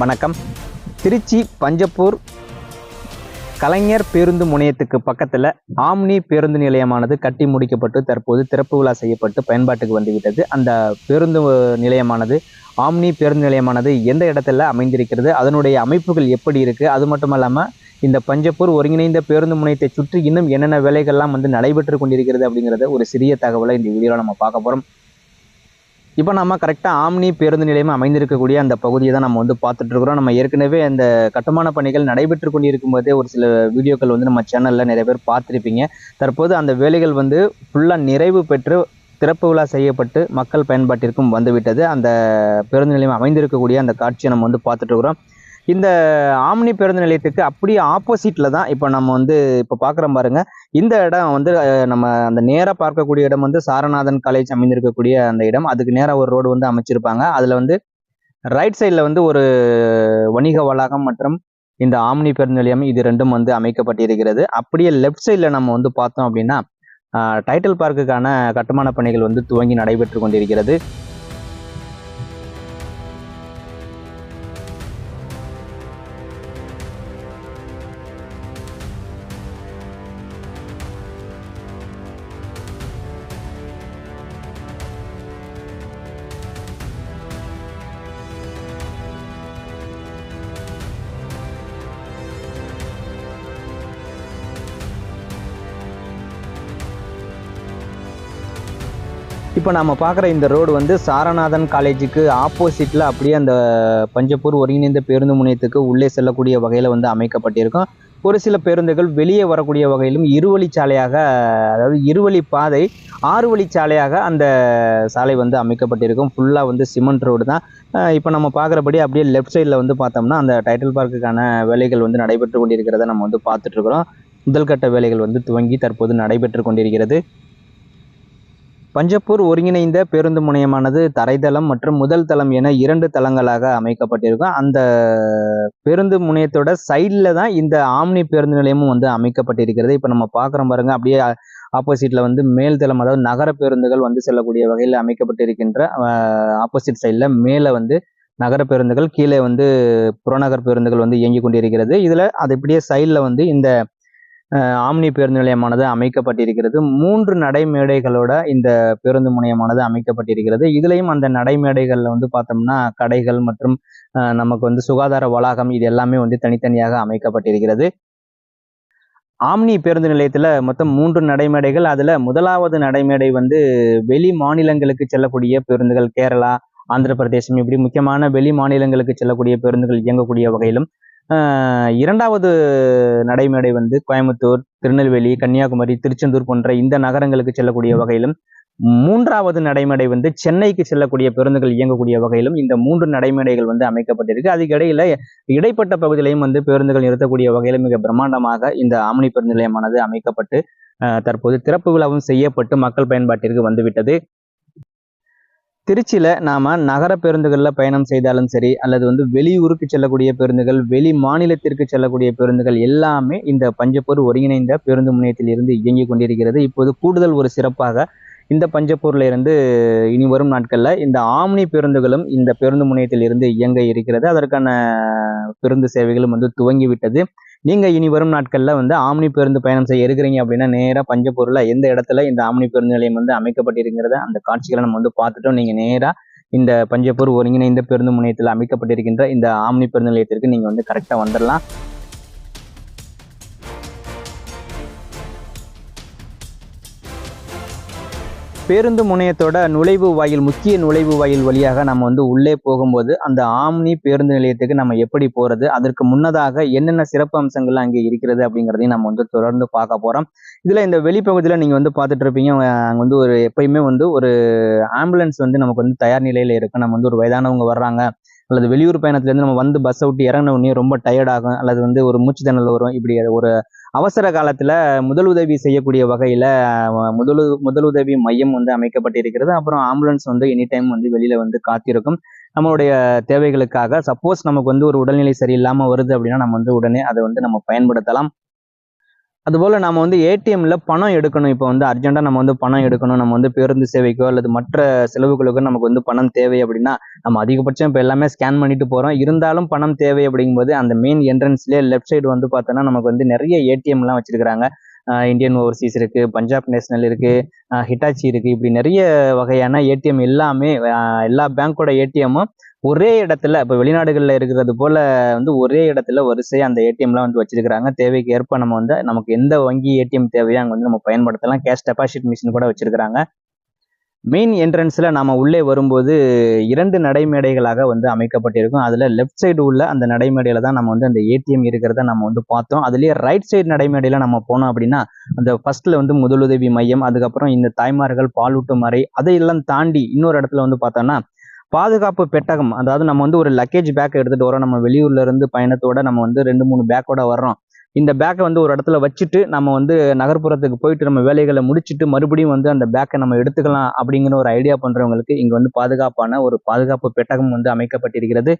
வணக்கம். திருச்சி பஞ்சப்பூர் கலைஞர் பேருந்து முனையத்துக்கு பக்கத்தில் ஆம்னி பேருந்து நிலையமானது கட்டி முடிக்கப்பட்டு தற்போது திறப்பு விழா செய்யப்பட்டு பயன்பாட்டுக்கு வந்துவிட்டது. அந்த பேருந்து நிலையமானது ஆம்னி பேருந்து நிலையமானது எந்த இடத்துல அமைந்திருக்கிறது அதனுடைய அமைப்புகள் எப்படி இருக்குது அது மட்டும் இல்லாமல் இந்த பஞ்சப்பூர் ஒருங்கிணைந்த பேருந்து முனையத்தை சுற்றி இன்னும் என்னென்ன வேலைகள்லாம் வந்து நடைபெற்று கொண்டிருக்கிறது அப்படிங்கிறத ஒரு சிறிய தகவலை இந்த வீடியோவில் நம்ம பார்க்க போகிறோம் இப்போ நம்ம கரெக்டாக ஆம்னி பேருந்து நிலையம் அமைந்திருக்கக்கூடிய அந்த பகுதியை தான் நம்ம வந்து பார்த்துட்ருக்குறோம் நம்ம ஏற்கனவே அந்த கட்டுமான பணிகள் நடைபெற்று கொண்டிருக்கும் போதே ஒரு சில வீடியோக்கள் வந்து நம்ம சேனலில் நிறைய பேர் பார்த்துருப்பீங்க. தற்போது அந்த வேலைகள் வந்து ஃபுல்லாக நிறைவு பெற்று திறப்பு விழா செய்யப்பட்டு மக்கள் பயன்பாட்டிற்கும் வந்துவிட்டது. அந்த பேருந்து நிலையம் அமைந்திருக்கக்கூடிய அந்த காட்சியை நம்ம வந்து பார்த்துட்ருக்குறோம் இந்த ஆம்னி பேருந்து நிலையத்துக்கு அப்படியே ஆப்போசிட்டில் தான் இப்போ நம்ம வந்து இப்போ பார்க்குறோம் பாருங்க. இந்த இடம் வந்து நம்ம அந்த நேராக பார்க்கக்கூடிய இடம் வந்து சாரநாதன் காலேஜ் அமைந்திருக்கக்கூடிய அந்த இடம். அதுக்கு நேராக ஒரு ரோடு வந்து அமைச்சிருப்பாங்க. அதில் வந்து ரைட் சைடில் வந்து ஒரு வணிக வளாகம் மற்றும் இந்த ஆம்னி பேருந்து நிலையம் இது ரெண்டும் வந்து அமைக்கப்பட்டிருக்கிறது. அப்படியே லெஃப்ட் சைடில் நம்ம வந்து பார்த்தோம் அப்படின்னா டைட்டில் பார்க்குக்கான கட்டுமான பணிகள் வந்து துவங்கி நடைபெற்று கொண்டிருக்கிறது. இப்போ நம்ம பார்க்குற இந்த ரோடு வந்து சாரநாதன் காலேஜுக்கு ஆப்போசிட்டில் அப்படியே அந்த பஞ்சப்பூர் ஒருங்கிணைந்த பேருந்து முனையத்துக்கு உள்ளே செல்லக்கூடிய வகையில் வந்து அமைக்கப்பட்டிருக்கும். ஒரு சில பேருந்துகள் வெளியே வரக்கூடிய வகையிலும் இருவழி சாலையாக அதாவது இருவழி பாதை ஆறு வழி சாலையாக அந்த சாலை வந்து அமைக்கப்பட்டிருக்கும். ஃபுல்லாக வந்து சிமெண்ட் ரோடு தான். இப்போ நம்ம பார்க்குறபடி அப்படியே லெஃப்ட் சைடில் வந்து பார்த்தோம்னா அந்த டைட்டில் பார்க்குக்கான வேலைகள் வந்து நடைபெற்று கொண்டிருக்கிறத நம்ம வந்து பார்த்துட்ருக்குறோம் முதல்கட்ட வேலைகள் வந்து துவங்கி தற்போது நடைபெற்று கொண்டிருக்கிறது. பஞ்சப்பூர் ஒருங்கிணைந்த பேருந்து முனையமானது தரைதளம் மற்றும் முதல் தளம் என இரண்டு தளங்களாக அமைக்கப்பட்டிருக்கும். அந்த பேருந்து முனையத்தோட சைடில் தான் இந்த ஆம்னி பேருந்து நிலையமும் வந்து அமைக்கப்பட்டிருக்கிறது. இப்போ நம்ம பார்க்குறோம் பாருங்க அப்படியே ஆப்போசிட்டில் வந்து மேல் தளம் அதாவது நகர பேருந்துகள் வந்து செல்லக்கூடிய வகையில் அமைக்கப்பட்டிருக்கின்ற ஆப்போசிட் சைடில் மேலே வந்து நகர பேருந்துகள் கீழே வந்து புறநகர் பேருந்துகள் வந்து இயங்கி கொண்டிருக்கிறது. இதில் அது இப்படியே சைடில் வந்து இந்த ஆம்னி பேருந்து நிலையமானது அமைக்கப்பட்டிருக்கிறது. மூன்று நடைமேடைகளோட இந்த பேருந்து முனையமானது அமைக்கப்பட்டிருக்கிறது. இதுலேயும் அந்த நடைமேடைகளில் வந்து பார்த்தோம்னா கடைகள் மற்றும் நமக்கு வந்து சுகாதார வளாகம் இது எல்லாமே வந்து தனித்தனியாக அமைக்கப்பட்டிருக்கிறது. ஆம்னி பேருந்து நிலையத்தில் மொத்தம் மூன்று நடைமேடைகள். அதில் முதலாவது நடைமேடை வந்து வெளி மாநிலங்களுக்கு செல்லக்கூடிய பேருந்துகள் கேரளா ஆந்திர பிரதேசம் இப்படி முக்கியமான வெளி மாநிலங்களுக்கு செல்லக்கூடிய பேருந்துகள் இயங்கக்கூடிய வகையிலும் இரண்டாவது நடைமேடை வந்து கோயம்புத்தூர் திருநெல்வேலி கன்னியாகுமரி திருச்செந்தூர் போன்ற இந்த நகரங்களுக்கு செல்லக்கூடிய வகையிலும் மூன்றாவது நடைமேடை வந்து சென்னைக்கு செல்லக்கூடிய பேருந்துகள் இயங்கக்கூடிய வகையிலும் இந்த மூன்று நடைமேடைகள் வந்து அமைக்கப்பட்டிருக்கு. அதுக்கு இடையில இடைப்பட்ட பகுதியிலையும் வந்து பேருந்துகள் நிறுத்தக்கூடிய வகையில் மிக பிரம்மாண்டமாக இந்த ஆம்னி பேருந்து நிலையமானது அமைக்கப்பட்டு தற்போது திறப்பு விழாவும் செய்யப்பட்டு மக்கள் பயன்பாட்டிற்கு வந்துவிட்டது. திருச்சியில் நாம் நகர பேருந்துகளில் பயணம் செய்தாலும் சரி அல்லது வந்து வெளியூருக்கு செல்லக்கூடிய பேருந்துகள் வெளி மாநிலத்திற்கு செல்லக்கூடிய பேருந்துகள் எல்லாமே இந்த பஞ்சப்பூர் ஒருங்கிணைந்த பேருந்து முனையத்தில் இருந்து இயங்கி கொண்டிருக்கிறது. இப்போது கூடுதல் ஒரு சிறப்பாக இந்த பஞ்சப்பூர்ல இருந்து இனி வரும் நாட்களில் இந்த ஆம்னி பேருந்துகளும் இந்த பேருந்து முனையத்தில் இருந்து இயங்க இருக்கிறது. அதற்கான பேருந்து சேவைகளும் வந்து துவங்கி நீங்கள் நீங்க இனி வரும் நாட்கள்ல வந்து ஆம்னி பேருந்து பயணம் செய்ய இருக்கிறீங்க அப்படின்னா நேரா பஞ்சப்பூரில் எந்த இடத்துல இந்த ஆம்னி பேருந்து நிலையம் வந்து அமைக்கப்பட்டிருக்கிறத அந்த காட்சிகளை நம்ம வந்து பார்த்துட்டோம். நீங்க நேரா இந்த பஞ்சப்பூர் ஒருங்கிணைந்த பேருந்து முனையத்தில் அமைக்கப்பட்டிருக்கின்ற இந்த ஆம்னி பேருந்து நிலையத்திற்கு நீங்க வந்து கரெக்டா வந்துடலாம் பேருந்து முனையத்தோட நுழைவு வாயில் முக்கிய நுழைவு வாயில் வழியாக நம்ம வந்து உள்ளே போகும்போது அந்த ஆம்னி பேருந்து நிலையத்துக்கு நம்ம எப்படி போறது அதற்கு முன்னதாக என்னென்ன சிறப்பு அம்சங்கள் அங்கே இருக்கிறது அப்படிங்கிறதையும் நம்ம வந்து தொடர்ந்து பார்க்க போறோம். இதுல இந்த வெளிப்பகுதியில் நீங்க வந்து பார்த்துட்டு இருப்பீங்க. அங்கே வந்து ஒரு எப்பயுமே வந்து ஒரு ஆம்புலன்ஸ் வந்து நமக்கு வந்து தயார் நிலையில இருக்கும் நம்ம வந்து ஒரு வயதானவங்க வர்றாங்க. அல்லது வெளியூர் பயணத்துலேருந்து நம்ம வந்து பஸ்ஸை விட்டு இறங்கின உடனே ரொம்ப டயர்ட் ஆகும் அல்லது வந்து ஒரு மூச்சு திணறல் வரும். இப்படி ஒரு அவசர காலத்தில் முதலுதவி செய்யக்கூடிய வகையில் முதலு முதலுதவி மையம் வந்து அமைக்கப்பட்டிருக்கிறது. அப்புறம் ஆம்புலன்ஸ் வந்து எனி டைம் வந்து வெளியில் வந்து காத்திருக்கும். நம்மளுடைய தேவைகளுக்காக சப்போஸ் நமக்கு வந்து ஒரு உடல்நிலை சரியில்லாமல் வருது அப்படின்னா நம்ம வந்து உடனே அதை வந்து நம்ம பயன்படுத்தலாம். அதுபோல் நம்ம வந்து ஏடிஎம்ல பணம் எடுக்கணும். இப்போ வந்து அர்ஜென்ட்டாக நம்ம வந்து பணம் எடுக்கணும். நம்ம வந்து பேருந்து சேவைக்கோ அல்லது மற்ற செலவுகளுக்கோ நமக்கு வந்து பணம் தேவை அப்படின்னா நம்ம அதிகபட்சம் இப்போ எல்லாமே ஸ்கேன் பண்ணிட்டு போகிறோம் இருந்தாலும் பணம் தேவை அப்படிங்கும்போது அந்த மெயின் என்ட்ரன்ஸ்லேயே லெஃப்ட் சைடு வந்து பார்த்தோன்னா நமக்கு வந்து நிறைய ஏடிஎம்லாம் வச்சிருக்கிறாங்க. இந்தியன் ஓவர்சீஸ் இருக்கு பஞ்சாப் நேஷனல் இருக்கு ஹிட்டாச்சி இருக்கு. இப்படி நிறைய வகையான ஏடிஎம் எல்லாமே எல்லா பேங்க்கோட ஏடிஎம்மும் ஒரே இடத்துல இப்போ வெளிநாடுகளில் இருக்கிறது போல் வந்து ஒரே இடத்துல வரிசையாக அந்த ஏடிஎம்லாம் வந்து வச்சிருக்கிறாங்க. தேவைக்கு ஏற்ப நம்ம வந்து நமக்கு எந்த வங்கி ஏடிஎம் தேவையோ அங்கே வந்து நம்ம பயன்படுத்தலாம். கேஷ் டெபாசிட் மிஷின் கூட வச்சுருக்கிறாங்க. மெயின் என்ட்ரன்ஸில் நாம் உள்ளே வரும்போது இரண்டு நடைமேடைகளாக வந்து அமைக்கப்பட்டிருக்கும். அதில் லெஃப்ட் சைடு உள்ள அந்த நடைமேடையில் தான் நம்ம வந்து அந்த ஏடிஎம் இருக்கிறத நம்ம வந்து பார்த்தோம். அதுலேயே ரைட் சைடு நடைமேடையில் நம்ம போனோம் அப்படின்னா அந்த ஃபர்ஸ்ட்டில் வந்து முதலுதவி மையம் அதுக்கப்புறம் இந்த தாய்மார்கள் பாலூட்டும் அறை அதையெல்லாம் தாண்டி இன்னொரு இடத்துல வந்து பார்த்தோம்னா பாதுகாப்பு பெட்டகம் அதாவது நம்ம வந்து ஒரு லக்கேஜ் பேக் எடுத்துட்டு வரோம் நம்ம வெளியூர்ல இருந்து பயணத்தோட நம்ம வந்து ரெண்டு மூணு பேக்கோட வர்றோம். இந்த பேக்கை வந்து ஒரு இடத்துல வச்சுட்டு நம்ம வந்து நகர்ப்புறத்துக்கு போயிட்டு நம்ம வேலைகளை முடிச்சுட்டு மறுபடியும் வந்து அந்த பேக்கை நம்ம எடுத்துக்கலாம் அப்படிங்கிற ஒரு ஐடியா பண்றவங்களுக்கு இங்க வந்து பாதுகாப்பான ஒரு பாதுகாப்பு பெட்டகம் வந்து அமைக்கப்பட்டிருக்கிறது.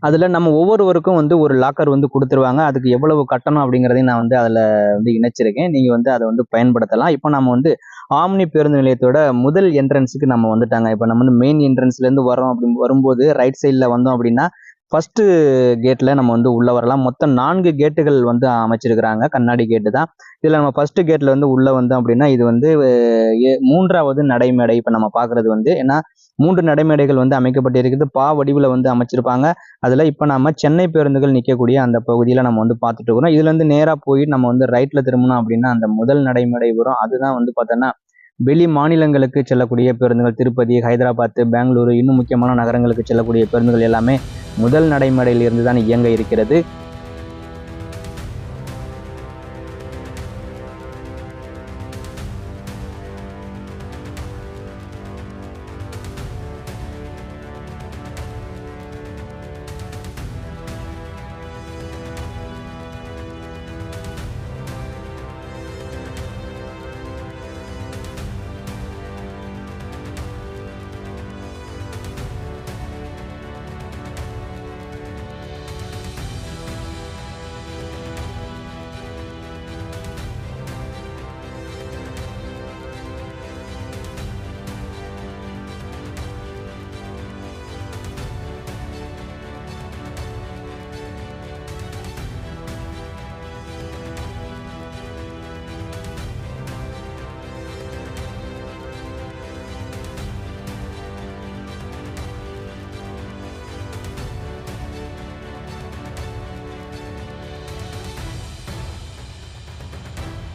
அதில் நம்ம ஒவ்வொருவருக்கும் வந்து ஒரு லாக்கர் வந்து கொடுத்துருவாங்க. அதுக்கு எவ்வளவு கட்டணம் அப்படிங்கிறதையும் நான் வந்து அதில் வந்து இணைச்சிருக்கேன். நீங்கள் வந்து அதை வந்து பயன்படுத்தலாம். இப்போ நம்ம வந்து ஆம்னி பேருந்து நிலையத்தோட முதல் என்ட்ரன்ஸுக்கு நம்ம வந்துட்டாங்க. இப்போ நம்ம வந்து மெயின் என்ட்ரன்ஸ்லேருந்து வரோம் அப்படி வரும்போது ரைட் சைடில் வந்தோம் அப்படின்னா ஃபஸ்ட்டு கேட்டில் நம்ம வந்து உள்ளே வரலாம். மொத்தம் நான்கு கேட்டுகள் வந்து அமைச்சிருக்கிறாங்க. கண்ணாடி கேட்டு தான். இதில் நம்ம ஃபஸ்ட்டு கேட்டில் வந்து உள்ளே வந்தோம் அப்படின்னா இது வந்து ஏ- மூன்றாவது நடைமேடை இப்போ நம்ம பார்க்குறது வந்து ஏன்னா மூன்று நடைமேடைகள் வந்து அமைக்கப்பட்டிருக்குது. பா வடிவில் வந்து அமைச்சிருப்பாங்க. அதில் இப்போ நம்ம சென்னை பேருந்துகள் நிற்கக்கூடிய அந்த பகுதியில் நம்ம வந்து பார்த்துட்டு இருக்கிறோம். இதுலேருந்து நேராக போய் நம்ம வந்து ரைட்டில் திரும்பினோம் அப்படின்னா அந்த முதல் நடைமேடை வரும். அதுதான் வந்து பார்த்தோன்னா வெளி மாநிலங்களுக்கு செல்லக்கூடிய பேருந்துகள். திருப்பதி ஹைதராபாத் பெங்களூரு இன்னும் முக்கியமான நகரங்களுக்கு செல்லக்கூடிய பேருந்துகள் எல்லாமே முதல் நடைமேடையில் இருந்து தான் இயங்க இருக்கிறது.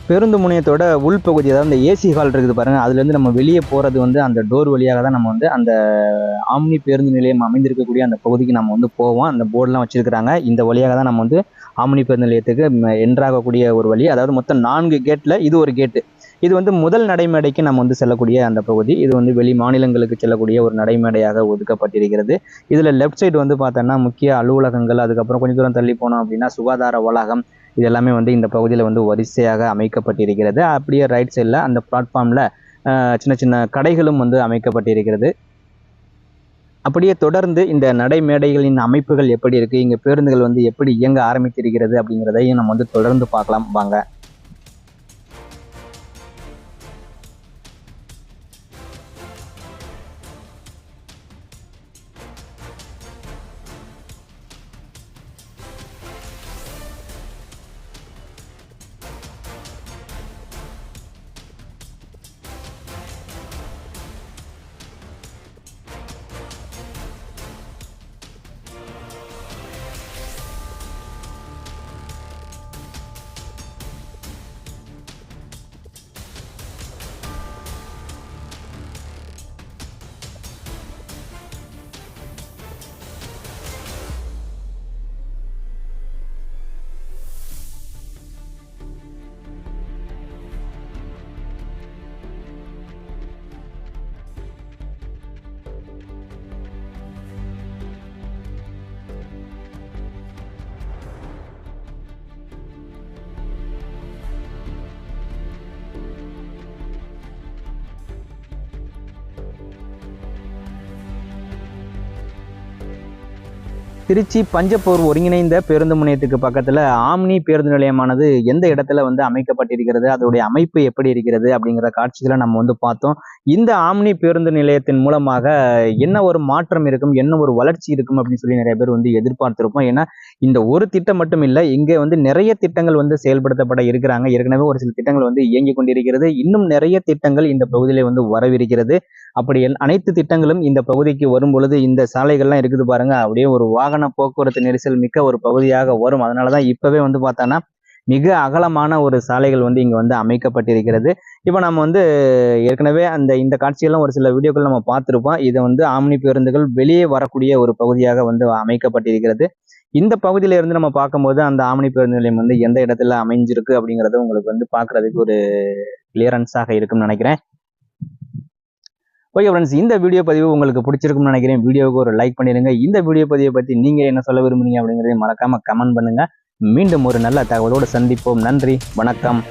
பேருந்து முனையத்தோட உள்பகுதி அதாவது இந்த ஏசி ஹால் இருக்குது பாருங்கள் அதுலேருந்து நம்ம வெளியே போகிறது வந்து அந்த டோர் வழியாக தான் நம்ம வந்து அந்த ஆம்னி பேருந்து நிலையம் அமைந்திருக்கக்கூடிய அந்த பகுதிக்கு நம்ம வந்து போவோம். அந்த போர்டெலாம் வச்சுருக்கிறாங்க. இந்த வழியாக தான் நம்ம வந்து ஆம்னி பேருந்து நிலையத்துக்கு என்ட்ராகக்கூடிய ஒரு வழி. அதாவது மொத்தம் நான்கு கேட்டில் இது ஒரு கேட்டு இது வந்து முதல் நடைமேடைக்கு நம்ம வந்து செல்லக்கூடிய அந்த பகுதி. இது வந்து வெளி மாநிலங்களுக்கு செல்லக்கூடிய ஒரு நடைமேடையாக ஒதுக்கப்பட்டிருக்கிறது. இதில் லெஃப்ட் சைடு வந்து பார்த்தோன்னா முக்கிய அலுவலகங்கள் அதுக்கப்புறம் கொஞ்சம் தூரம் தள்ளி போனோம் அப்படின்னா சுகாதார வளாகம் இது எல்லாமே வந்து இந்த பகுதியில் வந்து வரிசையாக அமைக்கப்பட்டிருக்கிறது. அப்படியே ரைட் சைடில் அந்த பிளாட்ஃபார்மில் சின்ன சின்ன கடைகளும் வந்து அமைக்கப்பட்டிருக்கிறது. அப்படியே தொடர்ந்து இந்த நடைமேடைகளின் அமைப்புகள் எப்படி இருக்குது இங்கே பேருந்துகள் வந்து எப்படி இயங்க ஆரம்பித்திருக்கிறது அப்படிங்கிறதையும் நம்ம வந்து தொடர்ந்து பார்க்கலாம். வாங்க. திருச்சி பஞ்சப்பூர் ஒருங்கிணைந்த பேருந்து முனையத்துக்கு பக்கத்துல ஆம்னி பேருந்து நிலையமானது எந்த இடத்துல வந்து அமைக்கப்பட்டிருக்கிறது அதோடைய அமைப்பு எப்படி இருக்கிறது அப்படிங்கிற காட்சிகளை நம்ம வந்து பார்த்தோம். இந்த ஆம்னி பேருந்து நிலையத்தின் மூலமாக என்ன ஒரு மாற்றம் இருக்கும் என்ன ஒரு வளர்ச்சி இருக்கும் அப்படின்னு சொல்லி நிறைய பேர் வந்து எதிர்பார்த்திருப்போம். ஏன்னா இந்த ஒரு திட்டம் மட்டும் இல்லை இங்கே வந்து நிறைய திட்டங்கள் வந்து செயல்படுத்தப்பட இருக்கிறாங்க. ஏற்கனவே ஒரு சில திட்டங்கள் வந்து இயங்கி கொண்டிருக்கிறது. இன்னும் நிறைய திட்டங்கள் இந்த பகுதியிலே வந்து வரவிருக்கிறது. அப்படி எல்- அனைத்து திட்டங்களும் இந்த பகுதிக்கு வரும் பொழுது இந்த சாலைகள்லாம் இருக்குது பாருங்க அப்படியே ஒரு வாகன போக்குவரத்து நெரிசல் மிக்க ஒரு பகுதியாக வரும். அதனாலதான் இப்போவே வந்து பார்த்தோன்னா மிக அகலமான ஒரு சாலைகள் வந்து இங்கே வந்து அமைக்கப்பட்டிருக்கிறது. இப்போ நம்ம வந்து ஏற்கனவே அந்த இந்த காட்சியெல்லாம் ஒரு சில வீடியோக்கள் நம்ம பார்த்துருப்போம். இதை வந்து ஆம்னி பேருந்துகள் வெளியே வரக்கூடிய ஒரு பகுதியாக வந்து அமைக்கப்பட்டிருக்கிறது. இந்த பகுதியில இருந்து நம்ம பார்க்கும்போது அந்த ஆம்னி பேருந்து நிலையம் வந்து எந்த இடத்துல அமைஞ்சிருக்கு அப்படிங்கறது உங்களுக்கு வந்து பார்க்கறதுக்கு ஒரு கிளியரன்ஸாக இருக்கும்னு நினைக்கிறேன். ஓகே ஃப்ரெண்ட்ஸ் இந்த வீடியோ பதிவு உங்களுக்கு பிடிச்சிருக்கும்னு நினைக்கிறேன். வீடியோவுக்கு ஒரு லைக் பண்ணிடுங்க. இந்த வீடியோ பதிவை பற்றி நீங்கள் என்ன சொல்ல விரும்புறீங்க அப்படிங்கிறதையும் மறக்காம கமெண்ட் பண்ணுங்க. மீண்டும் ஒரு நல்ல தகவலோடு சந்திப்போம். நன்றி. வணக்கம்.